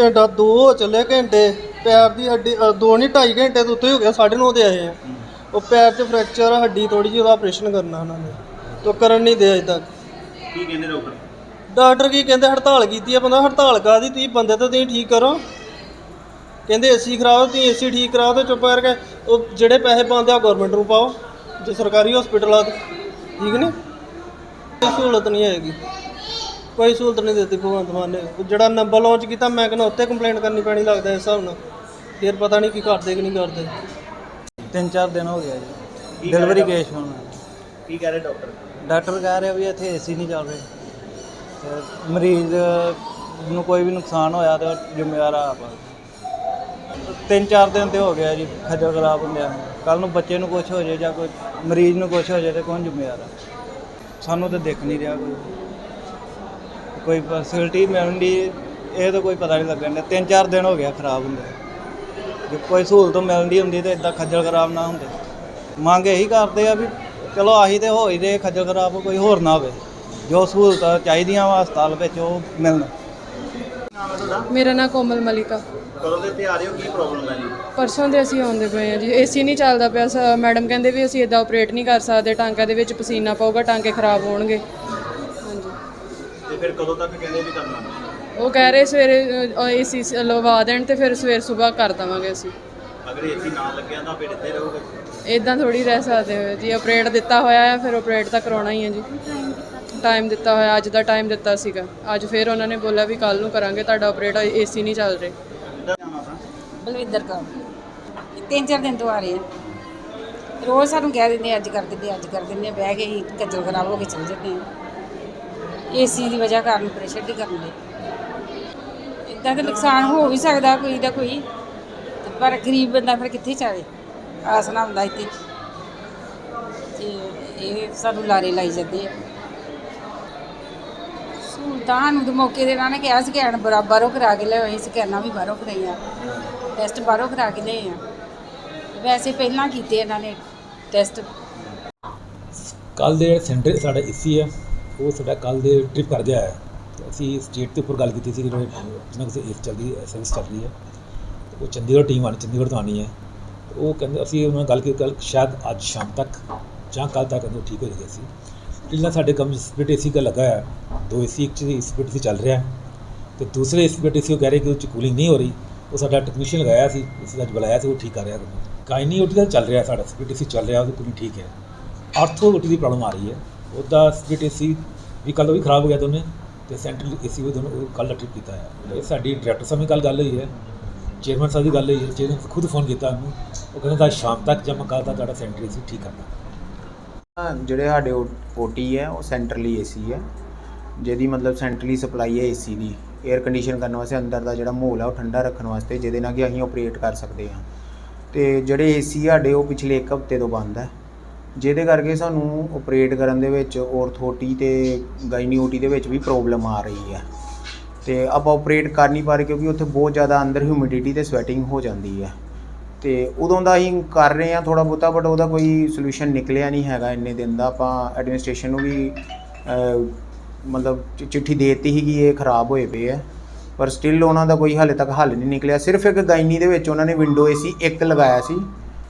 ਘੰਟਾ ਦੋ ਚੱਲੇ ਘੰਟੇ ਪੈਰ ਦੀ ਹੱਡੀ ਦੋ ਨਹੀਂ ਢਾਈ ਘੰਟੇ ਤੋਂ ਉੱਤੇ ਹੋ ਗਿਆ 9:30 ਤੇ ਆਏ ਆ। ਉਹ ਪੈਰ 'ਚ ਫ੍ਰੈਕਚਰ ਹੱਡੀ ਥੋੜੀ ਜਿਹੀ ਉਹਦਾ ਆਪਰੇਸ਼ਨ ਕਰਨਾ ਉਹਨਾਂ ਨੇ। ਤੋ ਕਰਨ ਨਹੀਂ ਦੇ ਅਜੇ ਤੱਕ। ਕੀ ਕਹਿੰਦੇ ਡਾਕਟਰ? ਡਾਕਟਰ ਕੀ ਕਹਿੰਦੇ ਹੜਤਾਲ ਕੀਤੀ ਆ ਬੰਦਾ ਹੜਤਾਲ ਕਾਦੀ ਤੁਸੀਂ ਬੰਦੇ ਤਾਂ ਤੁਸੀਂ ਠੀਕ ਕਰੋ। ਕਹਿੰਦੇ ਏਸੀ ਖਰਾਬ ਤੁਸੀਂ ਏਸੀ ਠੀਕ ਕਰਾਓ ਤੇ ਚੁੱਪ ਕਰਕੇ ਉਹ ਜਿਹੜੇ ਪੈਸੇ ਪਾਉਂਦੇ ਆ ਗਵਰਨਮੈਂਟ ਨੂੰ ਪਾਓ ਜੇ ਸਰਕਾਰੀ ਹਸਪੀਟਲ ਆ ਤੇ। ਠੀਕ ਨੇ ਕੋਈ ਸਹੂਲਤ ਨਹੀਂ ਹੈਗੀ। ਕੋਈ ਸਹੂਲਤ ਨਹੀਂ ਦਿੱਤੀ ਭਗਵੰਤ ਮਾਨ ਨੇ। ਜਿਹੜਾ ਨੰਬਰ ਲਾਂਚ ਕੀਤਾ ਮੈਂ ਕਹਿੰਦਾ ਉੱਤੇ ਕੰਪਲੇਂਟ ਕਰਨੀ ਪੈਣੀ ਲੱਗਦਾ ਇਸ ਹਿਸਾਬ ਨਾਲ। ਫਿਰ ਪਤਾ ਨਹੀਂ ਕੀ ਕਰਦੇ ਕਿ ਨਹੀਂ ਕਰਦੇ। ਤਿੰਨ ਚਾਰ ਦਿਨ ਹੋ ਗਿਆ ਜੀ। ਡਿਲੀਵਰੀ ਕੇਸ ਹੋਣਾ ਕੀ ਕਹਿ ਰਹੇ ਡਾਕਟਰ ਡਾਕਟਰ ਕਹਿ ਰਿਹਾ ਵੀ ਇੱਥੇ ਏਸੀ ਨਹੀਂ ਚੱਲ ਰਹੇ। ਤੇ ਮਰੀਜ਼ ਨੂੰ ਕੋਈ ਵੀ ਨੁਕਸਾਨ ਹੋਇਆ ਤਾਂ ਜ਼ਿੰਮੇਵਾਰ ਆਪ। ਆ। ਤਿੰਨ ਚਾਰ ਦਿਨ ਤੇ ਹੋ ਗਿਆ ਜੀ ਖੱਜਲ ਖਰਾਬ ਹੁੰਦਿਆਂ ਕੱਲ ਨੂੰ ਬੱਚੇ ਨੂੰ ਕੁਝ ਹੋ ਜਾਏ ਜਾਂ ਕੋਈ ਮਰੀਜ਼ ਨੂੰ ਕੁਝ ਹੋ ਜਾਏ ਤੇ ਕੌਣ ਜ਼ਿੰਮੇਵਾਰ ਆ? ਸਾਨੂੰ ਤਾਂ ਦਿਖ ਨਹੀਂ ਰਿਹਾ ਕੋਈ। ਕੋਈ ਫੈਸਿਲਿਟੀ ਮਿਲਣ ਦੀ ਇਹ ਤਾਂ ਕੋਈ ਪਤਾ ਨਹੀਂ ਲੱਗਣ ਤਿੰਨ ਚਾਰ ਦਿਨ ਹੋ ਗਿਆ ਖਰਾਬ ਹੁੰਦੇ ਜੇ ਕੋਈ ਸਹੂਲਤ ਮਿਲਦੀ ਹੁੰਦੀ ਤਾਂ ਇਦਾਂ ਖੱਜਲ ਖਰਾਬ ਨਾ ਹੁੰਦੇ। ਮੰਗ ਇਹੀ ਕਰਦੇ ਆ ਵੀ ਚਲੋ ਆਹੀ ਤੇ ਹੋ ਹੀ ਦੇ ਖੱਜਲ ਖਰਾਬ ਕੋਈ ਹੋਰ ਨਾ ਹੋਵੇ। ਜੋ ਸਹੂਲਤਾਂ ਚਾਹੀਦੀਆਂ ਵਾ ਹਸਪਤਾਲ ਵਿੱਚ ਉਹ ਮਿਲਣ। ਮੇਰਾ ਨਾਮ ਕੋਮਲ ਮਲਿਕਾ। ਕਦੋਂ ਦੇ ਆ ਰਹੇ ਹੋ? ਕੀ ਪ੍ਰੋਬਲਮ ਹੈ ਜੀ? ਪਰਸੋਂ ਦੇ ਅਸੀਂ ਆਉਂਦੇ ਪਏ ਆ ਜੀ। ਏਸੀ ਨਹੀਂ ਚੱਲਦਾ ਪਿਆ। ਮੈਡਮ ਕਹਿੰਦੇ ਵੀ ਅਸੀਂ ਇਦਾਂ ਆਪਰੇਟ ਨਹੀਂ ਕਰ ਸਕਦੇ। ਟਾਂਕਿਆਂ ਦੇ ਵਿੱਚ ਪਸੀਨਾ ਪਊਗਾ ਟਾਂਕੇ ਖਰਾਬ ਹੋਣਗੇ। ਤੇ ਫਿਰ ਕਦੋਂ ਤੱਕ ਕਹਿੰਦੇ ਵੀ ਕਰਨਾ? ਉਹ ਕਹਿ ਰਹੇ ਸਵੇਰੇ ਏਸੀ ਲਵਾ ਦੇਣ ਤੇ ਫਿਰ ਸਵੇਰ ਸਵੇਰ ਕਰ ਦੇਵਾਂਗੇ ਅਸੀਂ। ਅਗਰ ਏਸੀ ਨਾ ਲੱਗਿਆ ਤਾਂ ਫਿਰ ਇੱਥੇ ਰਹੋਗੇ? ਇਦਾਂ ਥੋੜੀ ਰਹਿ ਸਕਦੇ ਹੋ ਜੀ ਆਪਰੇਟ ਦਿੱਤਾ ਹੋਇਆ ਹੈ ਫਿਰ ਆਪਰੇਟ ਤਾਂ ਕਰਾਉਣਾ ਹੀ ਹੈ ਜੀ। ਟਾਈਮ ਦਿੱਤਾ ਹੋਇਆ ਅੱਜ ਦਾ ਟਾਈਮ ਦਿੱਤਾ ਸੀਗਾ। ਅੱਜ ਫਿਰ ਉਹਨਾਂ ਨੇ ਬੋਲਿਆ ਵੀ ਕੱਲ ਨੂੰ ਕਰਾਂਗੇ ਤੁਹਾਡਾ ਆਪਰੇਟ ਏਸੀ ਨਹੀਂ ਚੱਲ ਰਹੇ। ਬਲਵਿੰਦਰ ਕੌਰ। ਤਿੰਨ ਚਾਰ ਦਿਨ ਤੋਂ ਆ ਰਹੇ ਆ। ਰੋਜ਼ ਸਾਨੂੰ ਕਹਿ ਦਿੰਦੇ ਆ, ਅੱਜ ਕਰ ਦਿੰਦੇ ਆ, ਅੱਜ ਕਰ ਦਿੰਦੇ ਆ, ਬਹਿ ਕੇ ਹੀ ਕੱਜਲ ਖਰਾਬ ਹੋ ਕੇ ਚਲ ਜਾਂਦੇ ਆ। ਏਸੀ ਦੀ ਵਜ੍ਹਾ ਕਾਰਨ ਪ੍ਰੈਸ਼ਰ ਦੀ ਕਰਨ ਦੇ ਇਦਾਂ ਦਾ ਨੁਕਸਾਨ ਹੋ ਵੀ ਸਕਦਾ ਕੋਈ ਦਾ ਕੋਈ ਤੇ ਪਰ ਗਰੀਬ ਬੰਦਾ ਫਿਰ ਕਿੱਥੇ ਜਾਵੇ ਆਸ ਨਾ ਹੁੰਦਾ ਇੱਥੇ। ਤੇ ਇਹ ਸਾਨੂੰ ਲਾਰੇ ਲਾਈ ਜਾਂਦੇ ਆ। ਸਹੂਲਤਾਂ ਨੂੰ ਤੇ ਮੌਕੇ ਦੇ ਨਾਲ ਨੇ ਕਿਹਾ ਸਕੈਨ ਬਰਾਬਰੋਂ ਕਰਾ ਕੇ ਲਿਆਏ ਸਕੈਨਾਂ ਵੀ ਬਾਹਰੋਂ ਕਰਾਈਆਂ ਟੈਸਟ ਬਾਹਰੋਂ ਕਰਾ ਕੇ ਲਏ ਆ। ਵੈਸੇ ਪਹਿਲਾਂ ਕੀਤੇ ਇਹਨਾਂ ਨੇ ਟੈਸਟ ਕੱਲ ਦੇ ਸੈਂਟਰ ਸਾਡਾ ਏਸੀ ਹੈ ਉਹ ਸਾਡਾ ਕੱਲ ਦੇ ਟ੍ਰਿਪ ਕਰਦੇ ਆਇਆ ਅਸੀਂ ਸਟੇਟ ਦੇ ਉੱਪਰ ਗੱਲ ਕੀਤੀ ਸੀ ਕਿ ਜਿਹੜੇ ਜਿਹਨਾਂ ਕਿਸੇ ਏਸ ਚੱਲਦੀ ਹੈ ਸਰਵਿਸ ਚੱਲ ਰਹੀ ਹੈ। ਤੇ ਉਹ ਚੰਡੀਗੜ੍ਹ ਟੀਮ ਆਣੀ ਚੰਡੀਗੜ੍ਹ ਤੋਂ ਆਣੀ ਹੈ। ਉਹ ਕਹਿੰਦੇ, ਅਸੀਂ ਉਹਨਾਂ ਨਾਲ ਗੱਲ ਕੀਤੀ ਕੱਲ ਸ਼ਾਇਦ ਅੱਜ ਸ਼ਾਮ ਤੱਕ ਜਾਂ ਕੱਲ ਤੱਕ ਉਹ ਠੀਕ ਹੋ ਜਾਏਗੀ ਸੀ। ਪਹਿਲਾਂ ਸਾਡੇ ਕੰਮ ਸਪਲਿਟ ਏਸੀ ਦਾ ਲੱਗਾ ਹੈ। ਦੋ ਏਸੀ ਇੱਕ ਚ ਸਪਲਿਟ ਏਸੀ ਚੱਲ ਰਿਹਾ ਹੈ। ਤੇ ਦੂਸਰੇ ਸਪਲਿਟ ਏਸੀ ਉਹ ਕਹਿ ਰਹੇ ਕਿ ਉਹ ਚ ਕੂਲਿੰਗ ਨਹੀਂ ਹੋ ਰਹੀ। ਉਹ ਸਾਡਾ ਟੈਕਨੀਸ਼ੀਅਨ ਲਗਾਇਆ ਸੀ ਅਸੀਂ ਅੱਜ ਬੁਲਾਇਆ ਸੀ, ਉਹ ਠੀਕ ਕਰ ਰਿਹਾ ਕਾਇਨੀ ਓਟੀ ਦਾ ਚੱਲ ਰਿਹਾ ਸਾਡਾ ਸਪਲਿਟ ਏਸੀ ਚੱਲ ਰਿਹਾ, ਉਹਦੀ ਕੂਲਿੰਗ ਠੀਕ ਹੈ। ਆਰਥੋ ਓਟੀ ਦੀ ਪ੍ਰੋਬਲਮ ਆ ਰਹੀ ਹੈ। ਉਹਦਾ ਸਪਲਿਟ ਏਸੀ ਵੀ ਕੱਲ੍ਹ ਉਹ ਵੀ ਖਰਾਬ ਹੋ ਗਿਆ ਦੋਨੇ, ਤੇ ਸੈਂਟਰਲ ਏਸੀ ਵੀ ਦੋਨੋਂ ਕੱਲ੍ਹ ਦਾ ਟ੍ਰਿਪ ਕੀਤਾ ਹੈ ਇਹ ਸਾਡੀ ਡਾਇਰੈਕਟਰ ਸਾਹਿਬ ਨਾਲ ਕੱਲ੍ਹ ਗੱਲ ਹੋਈ ਹੈ ਚੇਅਰਮੈਨ ਸਾਹਿਬ ਦੀ ਗੱਲ ਹੋਈ ਹੈ ਚੇਅਰਮੈਨ ਖੁਦ ਫੋਨ ਕੀਤਾ ਮੈਨੂੰ ਉਹ ਕਹਿੰਦਾ ਅੱਜ ਸ਼ਾਮ ਤੱਕ ਜਮ੍ਹਾਂ ਕੱਲ੍ਹ ਦਾ ਤੁਹਾਡਾ ਸੈਂਟਰ ਏਸੀ ਠੀਕ ਕਰਦਾ। ਜਿਹੜੇ ਸਾਡੇ ਓਟੀ ਹੈ, ਉਹ ਸੈਂਟਰਲੀ ਏਸੀ ਹੈ। ਜਿਹਦੀ ਮਤਲਬ ਸੈਂਟਰਲੀ ਸਪਲਾਈ ਹੈ ਏਸੀ ਦੀ। 에ਅਰ ਕੰਡੀਸ਼ਨ ਕਰਨ ਵਾਸਤੇ ਅੰਦਰ ਦਾ ਜਿਹੜਾ ਮਾਹੌਲ ਹੈ, ਉਹ ਠੰਡਾ ਰੱਖਣ ਵਾਸਤੇ ਜਿਹਦੇ ਨਾਲ ਕਿ ਅਸੀਂ ਆਪਰੇਟ ਕਰ ਸਕਦੇ ਹਾਂ। ਤੇ ਜਿਹੜੇ ਏਸੀ ਸਾਡੇ ਉਹ ਪਿਛਲੇ ਇੱਕ ਹਫ਼ਤੇ ਤੋਂ ਬੰਦ ਹੈ। ਜਿਹਦੇ ਕਰਕੇ ਸਾਨੂੰ ਆਪਰੇਟ ਕਰਨ ਦੇ ਵਿੱਚ ਔਰਥੋਟੀ ਤੇ ਗਾਇਨੀਓਟੀ ਦੇ ਵਿੱਚ ਵੀ ਪ੍ਰੋਬਲਮ ਆ ਰਹੀ ਹੈ ਤੇ ਆਪਾਂ ਆਪਰੇਟ ਕਰ ਨਹੀਂ ਪਾ ਰਹੇ ਕਿਉਂਕਿ ਉੱਥੇ ਬਹੁਤ ਜ਼ਿਆਦਾ ਅੰਦਰ ਹਿਊਮਿਡਿਟੀ ਤੇ ਸਵੈਟਿੰਗ ਹੋ ਜਾਂਦੀ ਹੈ ਤੇ ਉਦੋਂ ਦਾ ਅਸੀਂ ਕਰ ਰਹੇ ਹਾਂ ਥੋੜਾ ਬਹੁਤਾ ਬਟ ਉਹਦਾ ਕੋਈ ਸੋਲੂਸ਼ਨ ਨਿਕਲਿਆ ਨਹੀਂ ਹੈਗਾ ਇੰਨੇ ਦਿਨ ਦਾ। ਆਪਾਂ ਐਡਮਿਨਿਸਟ੍ਰੇਸ਼ਨ ਨੂੰ ਵੀ ਮਤਲਬ ਚਿੱਠੀ ਦੇ ਦਿੱਤੀ ਸੀ ਕਿ ਇਹ ਖਰਾਬ ਹੋਏ ਪਏ ਆ। ਪਰ ਸਟਿਲ ਉਹਨਾਂ ਦਾ ਕੋਈ ਹਾਲੇ ਤੱਕ ਹੱਲ ਨਹੀਂ ਨਿਕਲਿਆ। ਸਿਰਫ ਇੱਕ ਗਾਇਨੀ ਦੇ ਵਿੱਚ ਉਹਨਾਂ ਨੇ ਵਿੰਡੋ ਏਸੀ ਇੱਕ ਲਗਾਇਆ ਸੀ।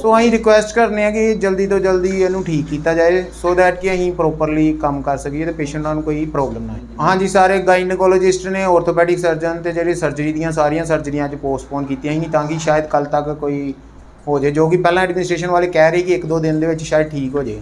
ਸੋ ਅਸੀਂ ਰਿਕੁਐਸਟ ਕਰਨੇ ਆ ਕਿ ਜਲਦੀ ਤੋਂ ਜਲਦੀ ਇਹਨੂੰ ਠੀਕ ਕੀਤਾ ਜਾਏ ਸੋ ਦੈਟ ਕਿ ਅਸੀਂ ਪ੍ਰੋਪਰਲੀ ਕੰਮ ਕਰ ਸਕੀਏ ਤੇ ਪੇਸ਼ੈਂਟਾਂ ਨੂੰ ਕੋਈ ਪ੍ਰੋਬਲਮ ਨਾ ਆਏ। ਹਾਂਜੀ, ਸਾਰੇ ਗਾਇਨੋਕੋਲੋਜਿਸਟ ਨੇ ਆਰਥੋਪੈਡਿਕ ਸਰਜਨ ਤੇ ਜਿਹੜੀ ਸਰਜਰੀ ਦੀਆਂ ਸਾਰੀਆਂ ਸਰਜਰੀਆਂ ਅੱਜ ਪੋਸਟਪੋਨ ਕੀਤੀਆਂ ਸੀ ਤਾਂ ਕਿ ਸ਼ਾਇਦ ਕੱਲ ਤੱਕ ਕੋਈ ਹੋ ਜਾਏ, ਜੋ ਕਿ ਪਹਿਲਾਂ ਐਡਮਿਨਿਸਟ੍ਰੇਸ਼ਨ ਵਾਲੇ ਕਹਿ ਰਹੇ ਕਿ ਇੱਕ ਦੋ ਦਿਨ ਦੇ ਵਿੱਚ ਸ਼ਾਇਦ ਠੀਕ ਹੋ ਜਾਏ।